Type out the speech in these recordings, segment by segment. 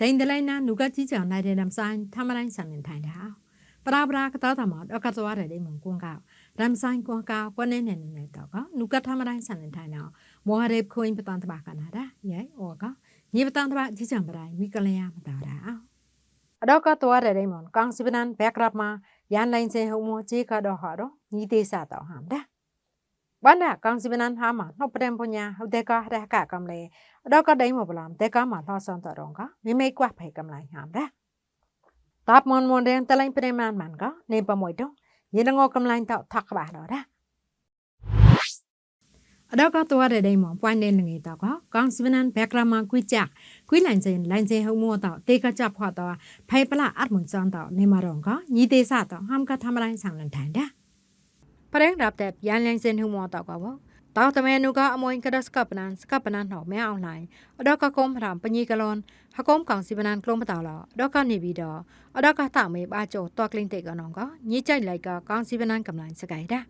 ဒိန်ဒလိုင်းနာနုကကြီးကြောင်နိုင်တဲ့နမ်ဆိုင်ထမတိုင်းဆန်နေထိုင်တာပရာပရာကတော်တမတော့ကသွားတယ်ဒီမကွန်ကောရမ်ဆိုင်ကွန်ကောကွနေနေနေတော့ကနုကထမတိုင်းဆန်နေထိုင်တော့မော်ရေခွင်းပတန်တဘာကနာဒါယဲဩကညီပတန်တဘာကြီးကြောင်ပတိုင်းမိကလျာမတာတာအတော့ကသွားတယ်ဒီမကောင်စီပနန်ဘက်ရပ်မှာရန်လိုင်းစင်ဟုံမကြေကတော့ဟာတော့ညီသေးစတော့ဟမ်ဒါ ဘနာကောင်စီမနန်ဟာမနှုတ်ပဒံပညာဟောဒေကာရကကံလေတော့ကဒိုင်မဘလမ်ဒေကာမသောဆောင်တော်ကမိမိကွက်ဖေကံလိုက်ဟမ်ဒါတပ်မွန်မွန်တဲ့တလိုင်းပရိမန်မန်ကနေပမွိတော့ရင်ငေါကံလိုက်တော့ထက်ပါတော့ဒါအတော့ကတော့တဲ့တိုင်းမှာပွိုင်းနေနေတော့ကကောင်စီမနန်ဘက်ကရမကွိကြကွိလိုင်စင်လိုင်စင်ဟုံမောတော့တေကကြဖွာတော့ဖိုင်ပလအတ်မွန်စံတော့နေမတော့ကညီသေးစတော့ဟမ်ကထမလိုက်ဆောင်လန်ထိုင်တာ ปเร่งรับแต่ยันแรงเซนหึงมอต่อกว่าว่าตอกตะเมนูก็อมวยกระดัสกับนันสกับนันหอกแม่เอาไหนอดอกกะกมถามปญีกะลอนหะกมกองสิปนันกลมปะตาลอดอกกะนีบีดออดอกกะตะเมบาโจตอกลิงเตกะนองก็ยีใจไหลกะกองสิปนันกำลังสกายดา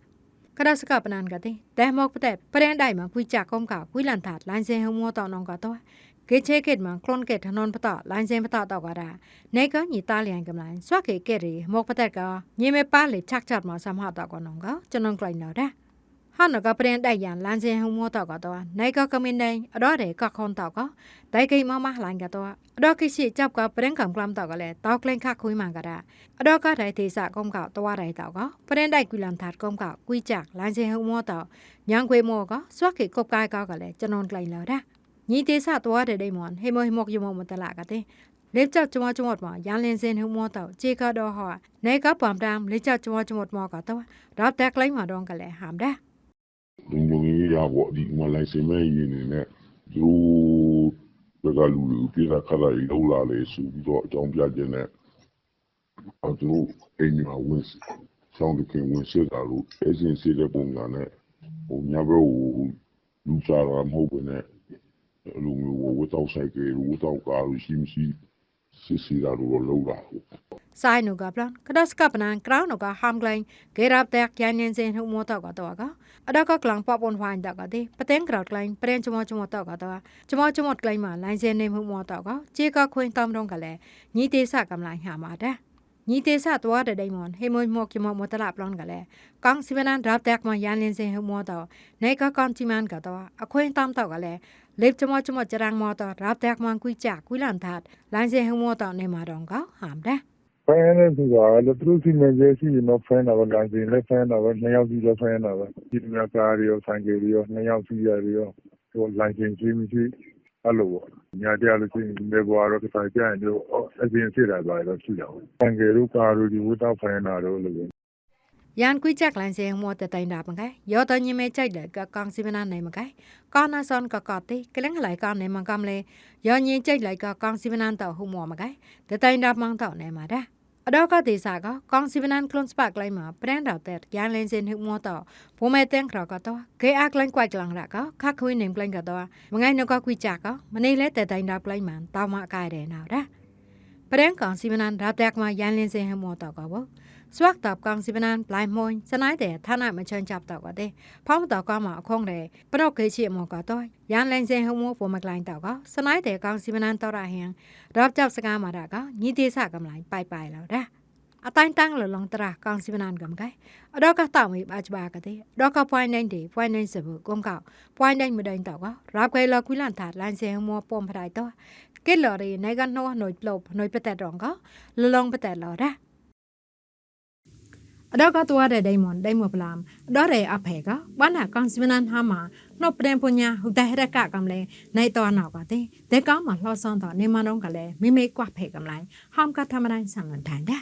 กระดัสกับนันกะติแต่หมอกปะแต่ปเร่งได้มาคุยจากกมกะคุยหลันถาดลานเซนหึงมอต่อนองก็ตัว ရင်ဒိုင်မှာကွိကြကုန်းကကွိလန်တာလိုင်းစင်ဟုံမောတော့နောကတော့ကေချေကက်မှာကလွန်ကက်ထနွန်ပတာလိုင်းစင်ပတာတော့ကတာနေကညီတာလျန်ကမလိုင်းစွက်ကဲကဲရီမော့ပတဲ့ကညီမေပါလေချက်ချက်မှာစမဟာတော့ကနောကကျွန်တော်ကလိုက်တော့တဲ့ဟာနကပရင်တိုက်ရန်လန်စင်ဟုံမောတော့ကတော့နိုင်ကကမင်းနိုင်အတော့တဲ့ကခွန်တော့ကဒိုင်ကိမမလိုင်းကတော့အတော့ကိရှိจับကပရင်ကံကလမ်တော့ကလည်းတောက်ကလင်ခခွေးမှန်ကတာအတော့ကတိုင်သေးစကုန်းကတော့ရိုင်တော့ကပရင်တိုက်ကွီလန်သတ်ကုန်းကကွီကြလန်စင်ဟုံမောတော့ညံခွေမောကစွက်ကေကုတ်ကိုက်ကကလည်းကျွန်တော်ကလိုက်လာတာ ညီသေးစတော့တဲ့ဒိမွန်ဟေမဟေမကယမမတလာကတဲ့လေကြောက်ကျမကျမတ်မှာရန်လင်းစင်ဟုံမောတော့ခြေကတော့ဟောနေကပမ်တမ်လေကြောက်ကျမကျမတ်မှာကတော့ရပ်တက်ကလိုက်မှာတော့ကလည်းဟမ်ဒါလုံလုံရေးရပေါ့ဒီမှာလိုင်စင်မဲ့ရင်းနေနဲ့သူတို့ဘက်ကလူတွေပြည်တာခလာကြီးလောက်လာလေဆိုပြီးတော့အကြောင်းပြခြင်းနဲ့အဲသူတို့အိမ်မှာဝင်ဆောင်းတခင်ဝင်စစ်တာလို့အစင်စစ်တဲ့ပုံစံနဲ့ဟိုညဘက်ကိုလူစားတာမဟုတ်ဘဲနဲ့ lungu o wetau sai ke lu tau ka lu sim si si si ra lu lu ra sai nu ga plan kada ska panan krau nu ga ham glain ge rap ta kyan nen sen hu mo ta ga ta ga ada ka klang pa pon wain da ga de pateng kraut glain pren chmo chmo ta ga ta chmo chmo glain ma lain sen ne hu mo ta ga che ka khoin tam rong ga le ni te sa kam lai ha ma da ညီတေဆသွားတဲ့ဒိမွန်ဟေမွန်မောကီမောမတလာပလန်ကလေကောင်စီဗနန်ဒရပ်တက်မယန်လင်းစင်ဟမောတော့နေကကောင်တီမန်ကတော့အခွင့်တမ်းတော့ကလေလေချမချမကြရန်မောတော့ဒရပ်တက်မန်ကွီချကွီလန်သတ်လိုင်းစင်ဟမောတော့နေမှာတော့ကဟမ်တဲ့ဖန်နေသူကလည်းသူတို့စီမံချက်ရှိရင်တော့ဖန်တာပဲလိုင်စင်လည်းဖန်တာပဲနှစ်ယောက်စီလည်းဖန်တာပဲဒီမြကားရောဆိုင်ကယ်ရောနှစ်ယောက်စီရရောဟိုလိုင်စင်ရှိမရှိ အဲ့လိုပေါ့ညတရားလို့ရှိရင်မေဘွားတော့တစ်ခါကြရင်တို့အပြင်ဖြစ်တာပါတော့ရှိတာပေါ့တန်ကယ်တို့ကာတို့ဒီဝတ်တော့ဖိုင်တာတို့လို့ပဲယန်ကွိချက်လန်စေဟမောတတိုင်ဒါမကဲယောတညမေချိုက်လကကောင်စီမနာနိုင်မကဲကာနာဆွန်ကကတိကလင်္ဂလိုက်ကောင်နေမကမလေယောညင်ချိုက်လိုက်ကကောင်စီမနာတော့ဟုမောမကဲတတိုင်ဒါမောင်းတော့နေမှာဒါ อดอก็ตีสาก็กองสิบนันคลนสปากไลมาแปรงดาวแต่ยานเลนเซนหึกมัวต่อผู้แม่เต้งครอก็ตัวเกอักลังกวายกลังละก็คักคุยหนึ่งกลังก็ตัวมื่อไงนก็คุยจากก็มันนี่แหละแต่แต่ดาวไลมันตามากายเดนเอาได้แปรงกองสิบนันรับแตกมายานเลนเซนหึกมัวต่อก็บ่ สวักตอบกองสิบนันปลายมวยสนายแต่ท่านามาเชิญจับต่อกว่าเด้พร้อมต่อกองหมอคงเดปนกเคยเชี่ยหมอกว่าต้อยยานแรงเซงหมัวปวมากลายต่อก็สนายแต่กองสิบนันต่อระเฮงรับจับสกามาดาก็ยี่ทีสากำไรไปไปแล้วนะอาตันตั้งหรือลองตรากองสิบนานกำไกดอกก็ต่อมีอาจบากะเด้ดอกก็พอยนั่นดีพอยนั่นเสมอกงเก่าพอยนั่นมาเดินต่อก็รับไกลอคุยลานถาดลานเซงหมัวปวมพลายต่อเกลอรีในกันโนหน่วยปลบหน่วยประแตดรองก็ลองประแตดหลอได้ ดอกตัวเดไดมอนไดมัวปลามดอเรอภัยก็บ้านกังสิมนันหามานอเปรมปุญญาหุตเฮรกะกำเลในตอนหนอกเตแต่ก็มาลอซอนต่อในมานงกะเลไม่ไม่กว่าเพกำไรห้ามกัธรรมดาสังหลันทานได้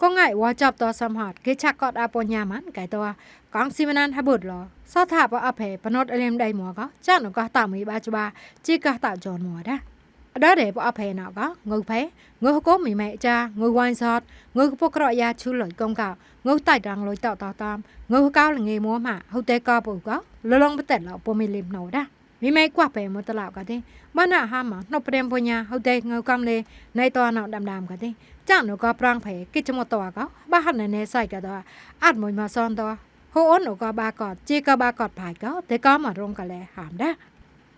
ก็ง่ายว่าจอบตัวสมหอดคือชักกอดอาปญามันไก่ตัวกองซิมนันทบุตรหรอซอถาปอภัยปนดอเลมไดมัวก็จ้าหนูก็ตามมีบาจุบาจีก็ตาจอนมัวได้ đó để bộ phê nào có người phê người có mẹ cha người quan sát người có cái ya chú lời công cả người tài rằng lối tạo tạo tam người cao là nghề mua mà hậu tế co bù có lo lông bất tệ là bộ mì liềm nổi đó mì mẹ quạt về một tờ lão cả thế bữa nào ham mà nó prem vô nhà hậu tế người cam lê nay to nào đầm đầm cả thế chẳng nó có prang phê cái chung một tòa có ba hạt này nè sai cả đó ăn mồi mà son to hô ôn nó có ba cọt chỉ có ba cọt phải có thế có mà rong cả lẹ hàm đó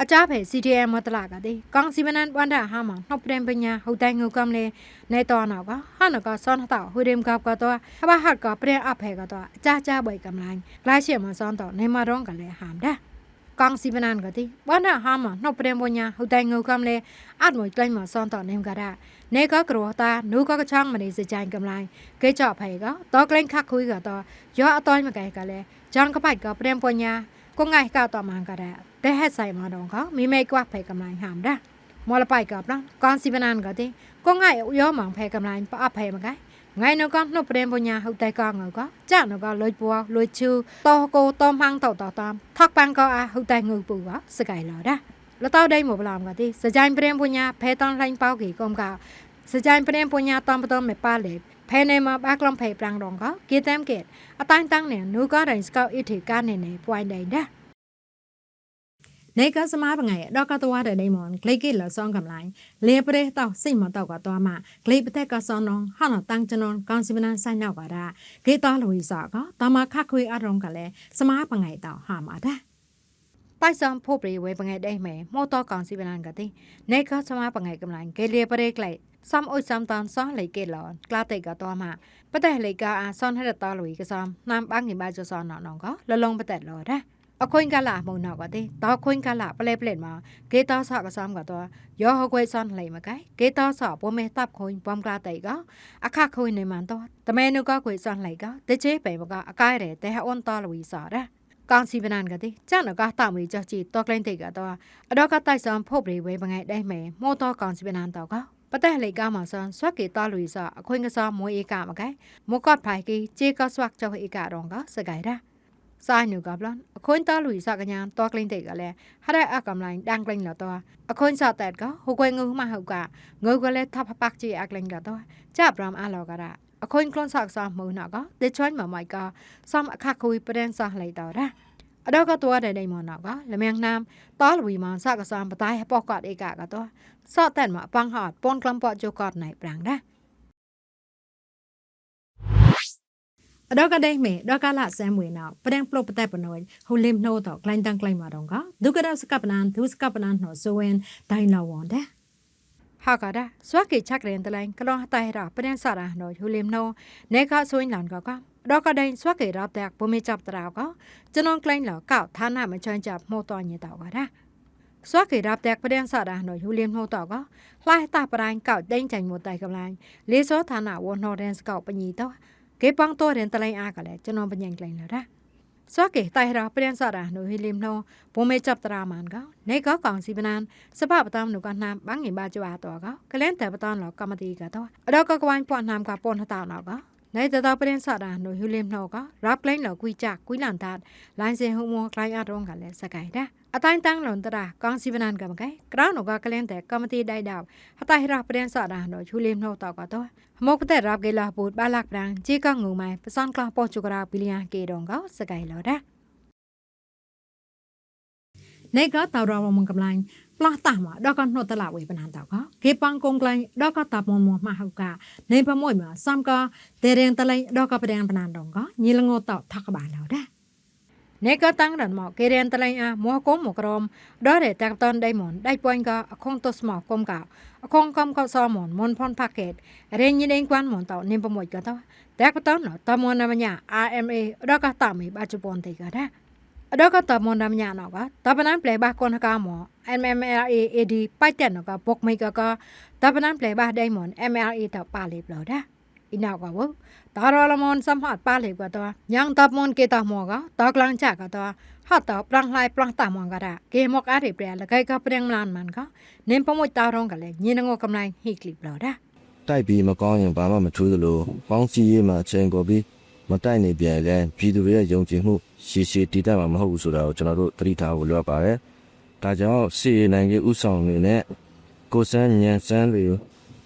တော်ကဘာဟနနေဆိုင်ကတော့အတ်မွိမဆွန်တော့ဟိုအနကဘာကကြေကဘာကဖိုင်ကတဲ့ကမရုံကလေးဟမ်ဒါအကြဖဲ CTM မတလာကတဲ့ကောင်စီမနန်ဝန်ဒဟာမနှုတ်ပရင်ပညာဟိုတိုင်ငုကမ်လေနေတော့နောက်ကဟာနကဆွန်တော့ဟူရင်ကပ်ကတော့ဟဘဟတ်ကပရင်အဖဲကတော့အကြကြဘိုင်ကမ်လိုင်းလာရှေမဆွန်တော့နေမရောင်းကလေးဟမ်ဒါကောင်စီမနန်ကတဲ့ဝန်ဒဟာမနှုတ်ပရင်ပညာဟိုတိုင်ငုကမ်လေအတ်မွိကလိုင်းမဆွန်တော့နေကရာနေကကရောတာနူကကချောင်းမနေစကြိုင်ကမ်လိုင်းကေချော့ဖဲကတော့ကလိုင်းခခွေးကတော့ရောအတော်မကဲကလေးဂျန်ကပိုက်ကပရင်ပညာ ก็ไงก้าวต่อมังกระแดได้ให้ใส่มาดองเขามีไม่กว่าไปกำลังหามได้มอลไปกับนะก่อนสิบนานก็ทีก็ไงย่อมังไปกำลังปะไปมาไงไงนก็นประเด็นปัญญาเขาใจกองเงก็จ้านก็ลอยปัวลอยชูโตโกโตมังโตต่อตามทักปังก็อาเขาใจงูปัวสกายลอได้แล้วเต้าได้หมดปลามก็ทีสจายประเด็นปัญญาเพตอนไล่เป้ากี่กรมกาสจายประเด็นปัญญาตอนประตอมไม่ป้าเล็บ ဖဲနေမှာဘက်ကလမ်ဖဲပရန်ရောင်ကကေတမ်ကေအတိုင်းတန်းနေနူကတိုင်စကောက်အစ်ထေကနေနေပွိုင်းတိုင်ဒါနေကစမားပငယ်တော့ကတော်တဲ့နေမွန်ဂလိကိလဆောင်းကမလိုင်းလေပရဲတော့စိတ်မတော့ကတော့မှဂလိပတက်ကဆောင်းတော့ဟာနတန်းကျွန်တော်ကောင်းစီမနာဆိုင်ရောက်ပါတာဂေတော်လူကြီးဆော့ကတမခခွေအရုံးကလည်းစမားပငယ်တော့ဟာမှာတာ ប៉ៃសំភពរីវេបងៃដេមេម៉ូតកងស៊ីបឡានកតិណេកសមាបងៃកំឡាញ់កេលៀបរេក្លៃសំអ៊ុយសំតានសោះលៃកេឡនក្លាតេកតមកបតេលៃកអាសនហេតតលុយកសំណាំបាំងនិបាចសនណងកលលងបតេឡរ៉ាអខុញកាលាមកណកទេតខុញកាលាប្លែប្លែមកគេតសកសំកតយោហកុយសនលៃមកកែគេតសពមេតាប់ខុញបំក្លាតៃកអខខុញនៃម៉ានតតមេនុកកុយសនលៃកទេជេបែមកអកាយរេតេអ៊ុនតលវីសរ៉ា င်းရဲတဲ့ဟွန်တော်လူစားတဲ့ကောင်စီဗနန်ကတဲ့ကျန်ကတာမီကြချီတော့ကလင်းတဲ့ကတော့အတော့ကတိုက်ဆောင်ဖို့ပြေဝဲပငယ်တိုင်းမဲမောတော့ကောင်စီဗနန်တော့ကပတဲ့လေကမှာဆန်ဆွက်ကေတာလူစားအခွင့်ကစားမွေးဧကမကဲမောကတ်ဖိုင်ကီချေကဆွက်ချောဧကရောကစကိုင်တာစာညူကပလန်အခွင့်တာလူစကညာတောကလင်းတဲ့ကလည်းဟာရအကမ်လိုင်းဒန်ကလင်းလတော့အခွင့်စတဲ့ကဟိုကွယ်ငူမဟုတ်ကငုကလည်းထပ်ပတ်ချီအကလင်းကတော့ကြပရမ်အလောကရ អខូនក្លូនសាក់សាមូនកទេចាញ់មកម៉ៃកសំអខខុយប្រេនសះលៃតរ៉ាអដកតួដែលដៃមនកលមៀងណាមតលវីមនសាក់សាមបតៃបោះកតអេកាកតសតតែមកបងហតពនក្លំពតជកតណៃប្រាំងណាអដកដេមេដកឡាសែមួយណោប្រេងប្លុកបតែបណយហូលឹមណូតក្លែងតាំងក្លែងមករងកឌុកដោស្កបណានទុស្កបណានណូសូវិនតៃឡវនដែរ hakada swaki chakren tlain klo tai ra pren sara no hulim no ne ka suin lan ka ka do ka dai swaki ra tak pumi chap tra ka chanon klein la ka thana ma chan chap mo to ni ta ka da ស្វាគីរាប់តែប្រេងសាដាណយូលៀមហូតកផ្លែតាប្រាញ់កោដេញចាញ់មួយតែកម្លាញ់លីសោឋានៈវណរេនស្កោបញីតោគេបងតរេនតលែងអាកលែចំណងបញ្ញាញ់ក្លែងឡារ៉ា စကောက်ပညီတော့ကေပန်းတော့ရင်တလိုင်းအားကလည်းကျွန်တော်ပညင်ကလိုင်းလာတာစွာကေတိုင်ရာပြန်စရာနိုဟီလင်နိုဘုံမေ chấp တရာမန်ကနေကောက်ကောင်စီပနန်စပပတမ်နုကနာဘန်းငင်ဘာကြွာတော့ကကလန်တပတန်လောကမတီကတော့အတော့ကကွိုင်းပွန်နမ်ကပွန်ထတာနောက် ในตาเปรนสัตว์นูยูเลมนอกรับเล่นหลอกุยจากกุยหลันตาลายเซฮมัวคลายอารมณ์กันเลยสกายนะអតាំងតាំងលនតាកងស៊ីបណានកមកែក្រៅនកកលែងតែកម្មទីដៃដាវហតៃរ៉ះព្រានសរ៉ះណូជូលីមណូតកតោមកតែរាប់កេឡាពូតបាឡាក់ប្រាំងជីកងងូម៉ៃផ្សនក្លោះពោះជូការពីលីយ៉ាកេដងកោសកៃឡរ៉ះในกระตาราวมังกำลัง ផ្លាស់តាមកដកណូតឡាវេបណានតកគេប៉ងគងក្លែងដកតាមមមហកនៃប្រមួយមកសំកតេរៀងតលែងដកប្រៀងបណានដងកញីលងោតថកបានឡោដែរនេះក៏តាំងដល់មកគេរៀនតលែងអាមកគុំមកក្រមដល់តែតាំងតនដៃមុនដៃពួនក៏អខុងទស្សមកគុំកោអខុងកំក៏សមុនមុនផនផាកេតរៀងញីដេងគួនមុនតនេះប្រមួយក៏តតែក៏តនតមុនណាមញ្ញា RMA ដល់ក៏តាមីបាជប៉ុនទេក៏ដែរ အတော့ကတမွန်နမညာနော်ကတပနန်ပလေဘာကွန်ကမော MMRA AD ပိုက်တက်နော်ကပုတ်မိကကတပနန်ပလေဘာဒိုင်မွန် MRA တော့ပါလေပလောဒါอินาวกว่าตารอลมอนสัมผัสปาเลยกว่าตัวยังตับมอนเกตามอก็ตอกลังจากก็ตัวฮอตตอปรังไลปรังตามอนก็ได้เกมอกอาริเปรละไกก็เปรียงมลานมันก็เน้นปมวยตารองกันเลยยีนงอกำไรฮีคลิปเราได้ တိုက်ပြီးမကောင်းရင်ဘာမှမထူးသလိုပေါင်းစည်းရေးမှာချိန်ကိုပြီး မတိုက်နေပြန်လဲပြည်သူတွေရဲ့ယုံကြည်မှုရှည်ရှည်တည်တတ်မှာမဟုတ်ဘူးဆိုတာကိုကျွန်တော်တို့သတိထားဖို့လိုအပ်ပါတယ်။ဒါကြောင့်စီရင်နိုင်ရေးဥဆောင်နေနဲ့ကိုစန်းညံစန်းတွေ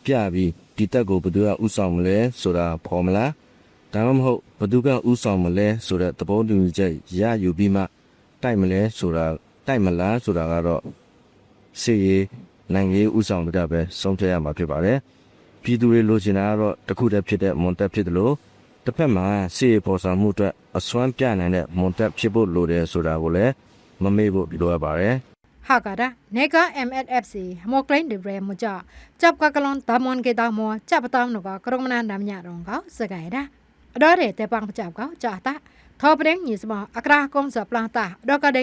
ပြပြီးဒီတက်ကိုဘယ်သူကဥဆောင်မလဲဆိုတာဖော်မလားဒါမှမဟုတ်ဘယ်သူကဥဆောင်မလဲဆိုတဲ့သဘောတူညီချက်ရယူပြီးမှတိုက်မလဲဆိုတာတိုက်မလားဆိုတာကတော့စီရင်နိုင်ရေးဥဆောင်တဲ့ပဲဆုံးဖြတ်ရမှာဖြစ်ပါတယ်။ပြည်သူတွေလိုချင်တာကတော့တစ်ခုတည်းဖြစ်တဲ့မွန်တက်ဖြစ်တယ်လို့ တစ်ဖက်မှာစီရေပေါ်ဆောင်မှုအတွက်အစွမ်းပြနိုင်တဲ့မွန်တက်ဖြစ်ဖို့လိုတယ်ဆိုတာကိုလည်းမမေ့ဖို့လိုအပ်ပါတယ် ဟာကဒါနေက MFFC မောကလိန်ဒီဘရမကြจับกะกะลอนตามอนเกตามอจับตามนกกรงมนานดำญารองก็สกายดาอดอเรแต่ปังจับก็จาตาทอเปรงนี่สมอักราคมสปลาตาดอกะได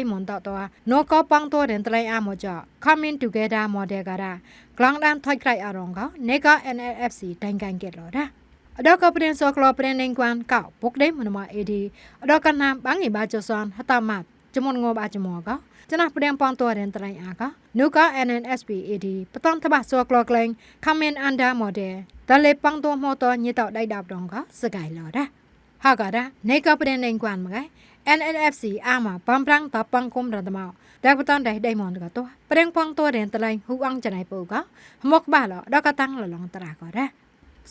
អដកព្រៀនសក្លព្រៀននឹងគួនកោពុកដេមនមអេឌីអដកណាមបងីបាចសនហតមាត់ចមុនងបាចមកចណះព្រៀងប៉ងតរៀនត្រៃអាកនូក NNSP AD បតំតបាសក្លក្លែង comment under model តលេប៉ងតមតញិតដៃដាប់ដងកសកៃលរ៉ាហករ៉ាណេកព្រៀងនឹងគួនមកឯ NNFC អាមបំប្រាំងតបងគុំរតមោតែបតនដៃដៃមនកតព្រៀងប៉ងតរៀនត្រៃហ៊ូអងចណៃពូកមកបាឡដកតាំងលឡងត្រាកោរ៉ា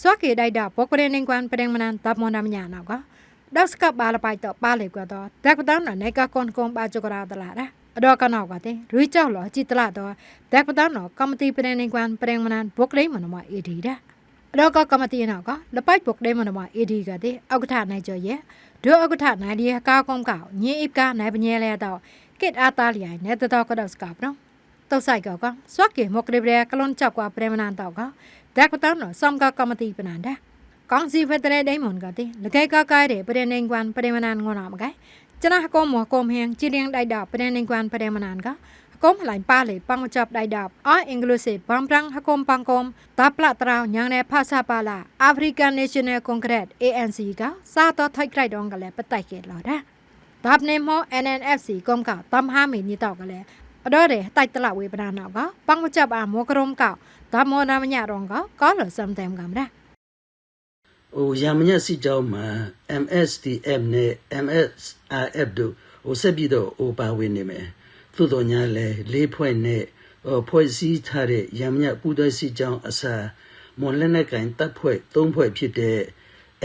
สวกีได้ดาปกเรนิงกวนเปรงมันันตับมนามญาณก็ดอกสกับบาลไปต่อปาเลยกว่าต่อแต่ก็ต้องในกากรกงปาจุกราตลาดนะดอกกันออกว่าเต้รู้เจ้าหรอจิตลาต่อแต่ก็ต้องกรรมตีเปรงนิงกวนเปรงมันันปกเรมันมาเอดีนะดอกกรรมตีนก็ละไปปกเรมันมาเอดีกันเต้เอากระถานในจอยเยดูเอากระถานในดีกากงเก่าเนี่ยอีกกาในปัญญาแล้วต่อเกิดอาตาเลียในตัวก็ดอกสกับเนาะตัวใส่ก็ก็สวกีมกเรียบเรียกลอนจับกว่าเปรงมันันต่อก็ ဒါကတောင်းတော့ဆောင်ကကမတိပနန္ဒာကောင်းစီဖက်တဲ့ဒိမွန်ကတိလကဲကကဲတဲ့ပရနေကွမ်ပရမနန်ငေါနာမကဲကျွန်တော်ကောမောကောမဟင်ချီရင်ဒိုက်တာပရနေကွမ်ပရမနန်ကကောမလိုင်ပါလေပန်းချပ်ဒိုက်တာအာအင်္ဂလိပ်စေဘမ်ပရန်ဟကောမ်ပန်ကောမ်တပလတရာညံနေဖာစာပါလာအာဖရိကန်နေရှင်နယ်ကွန်ကရစ် ANC ကစာတော့ထိုက်ကြိုက်တော့ကလည်းပတိုက်ခဲ့လော်တာဒါပနေမော NNFC ကောမ်ကတမ်ဟာမီနီတော့ကလည်း อดอเรไตตละเวปนานอกปังมจับอาโมกรมกาดามอนามญะรองกก็ลซัมเต็มกันนะโอ้ยามญะสิจาวมา MSTM เนี่ย MSRF တို့ဟိုဆက်ပြီးတော့ဟိုပါဝင်နေမယ်သို့တော်ညာလဲလေးဖွဲ့နဲ့ဖွဲ့စည်းထားတဲ့ရမ်မြပူးတွဲစီကြောင်းအစားမွန်လက်နဲ့ကင်တပ်ဖွဲ့သုံးဖွဲ့ဖြစ်တဲ့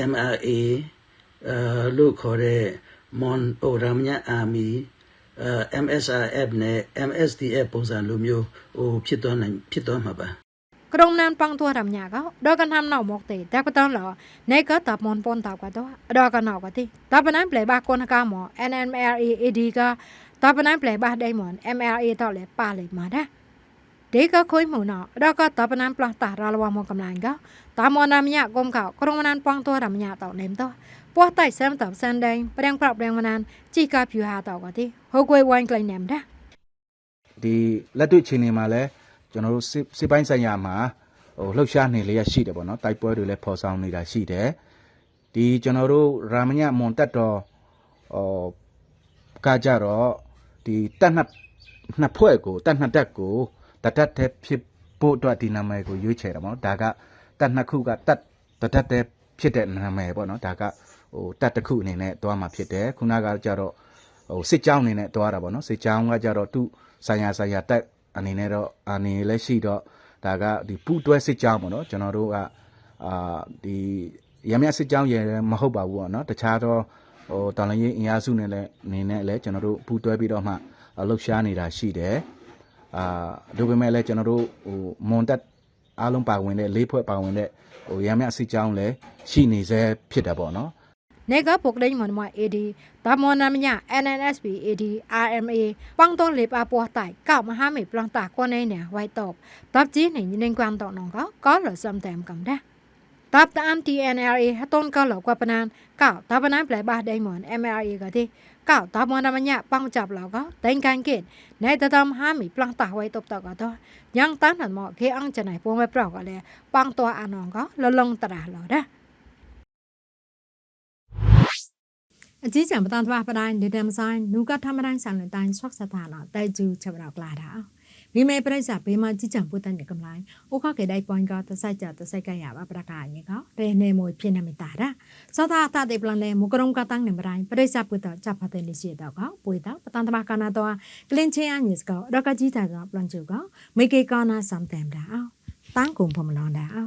MRA အဲလို့ခေါ်တဲ့မွန်အိုရမ်မြအာမီ အဲ MSRF နဲ့ MSDF ပုံစံလိုမျိုးဟိုဖြစ်သွားနိုင်ဖြစ်သွားမှာပါ ក្រុងណានប៉ងទួរំញាកដល់កណាំណៅមកទេតែក៏តឡណៃក៏តមនពនតក៏តដល់កណៅក៏ទេតបណៃប្លែបាកូនកាម NNMRA AD ក៏តបណៃប្លែបាដៃមន MRA តលេប៉ាលេមកដែរដេកខុយមុនដល់ក៏តបណៃផ្លោះតារលវមកកំឡាញ់ក៏តមនណាមញាកុំកក្រុងណានប៉ងទួរំញាតនេមត ពោះតៃសែមតសានដេងព្រៀងប្រាប់ព្រៀងមណានជីកាဖြូហាតក៏ទេហូគួយវ៉ាញ់ក្លែងនេមដែរ ဒီလက်တွေ့ချင်းနေမှာလဲကျွန်တော်တို့စစ်စစ်ပိုင်းဆိုင်ရာမှာဟိုလှုပ်ရှားနေလျက်ရှိတယ်ပေါ့နော်တိုက်ပွဲတွေလည်းဖော်ဆောင်နေတာရှိတယ်ဒီကျွန်တော်တို့ရာမညမွန်တက်တော်ဟိုကကြတော့ဒီတက်နှစ်နှစ်ဖွဲ့ကိုတက်နှစ်တက်ကိုတတက်တဲ့ဖြစ်ဖို့အတွက်ဒီနာမည်ကိုရွေးချယ်တာပေါ့နော်ဒါကတက်နှစ်ခုကတက်တတက်တဲ့ဖြစ်တဲ့နာမည်ပေါ့နော်ဒါက ဟိုတက်တစ်ခုအနေနဲ့တွားမှာဖြစ်တယ်ခုနကကြတော့ဟိုစစ်ကြောင်းအနေနဲ့တွားတာပေါ့နော်စစ်ကြောင်းကကြတော့သူ့ဆိုင်ရာဆိုင်ရာတက်အနေနဲ့တော့အနေလည်းရှိတော့ဒါကဒီပူတွဲစစ်ကြောင်းပေါ့နော်ကျွန်တော်တို့ကအာဒီရမရစစ်ကြောင်းရယ်မဟုတ်ပါဘူးပေါ့နော်တခြားတော့ဟိုတော်လရင်အင်အားစုနဲ့လည်းအနေနဲ့လည်းကျွန်တော်တို့ပူတွဲပြီးတော့မှလှုပ်ရှားနေတာရှိတယ်အာဒါပေမဲ့လည်းကျွန်တော်တို့ဟိုမွန်တက်အားလုံးပါဝင်တဲ့လေးဖွဲ့ပါဝင်တဲ့ဟိုရမရစစ်ကြောင်းလည်းရှိနေစေဖြစ်တယ်ပေါ့နော် နေကပုတ်လိမ့်မနမ AD တမနမညာ NNSP AD RMA ပန်းတော့လေပါပေါ်တိုင်ကောက်မဟာမေပလန်တာကွန်နေနေဝိုက်တော့တပ်ကြီးနေနေကွမ်တော့နော်ကကောလစမ်တမ်ကမ်ဒါတပ်တန် TNRA ဟတုန်ကလောကပနန်ကောက်တပနန်ပလေပါဒိုင်မွန် MRA ကတိကောက်တမနမညာပန်းจับလောကတိုင်ကန်ကင်နေတတမ်ဟာမေပလန်တာဝိုက်တော့တော့တော့ညံတန်းနမောခေအောင်ချနိုင်ပုံမဲ့ပြောက်ကလေပန်းတော့အနောကလလုံတရာလောဒါအကြီးကျယ်ပတန်သွားပတိုင်းဒေတမ်ဆိုင်နူကထမတိုင်းဆန်တဲ့တိုင်းဆော့ဆက်တာတော့တိုက်ကျူချက်တော့လာတာမိမေပြိဿဘေးမှာကြီးကျယ်ပုတ်တဲ့ကမလိုင်းဥခကေဒိုင်ပွိုင်းကတဆိုင် अझै चाहिँ बताउनु थाहा पडाइन datum sign नुका ठमराइन साइन ताइन सक्छ थाहा न ताइ जु छबरा क्लाडा रिमे परै सा पेमा जि चां पुतन ने कमलाइन ओखा के दाइ पॉइंट का त साइ चा त साइ का या बा प्रकार ने का रे ने मोय पिन मे तारा सदा ता दे प्लान ने मुकरम का तांग ने मराइन परै सा पुत चा फते ने जे दा का पोइ दा पतान तमा काना तो क्लिन छे आ निस का रका जि ता का प्लान जु का मेके काना सम तेम दा तांग कुम पम लॉन दा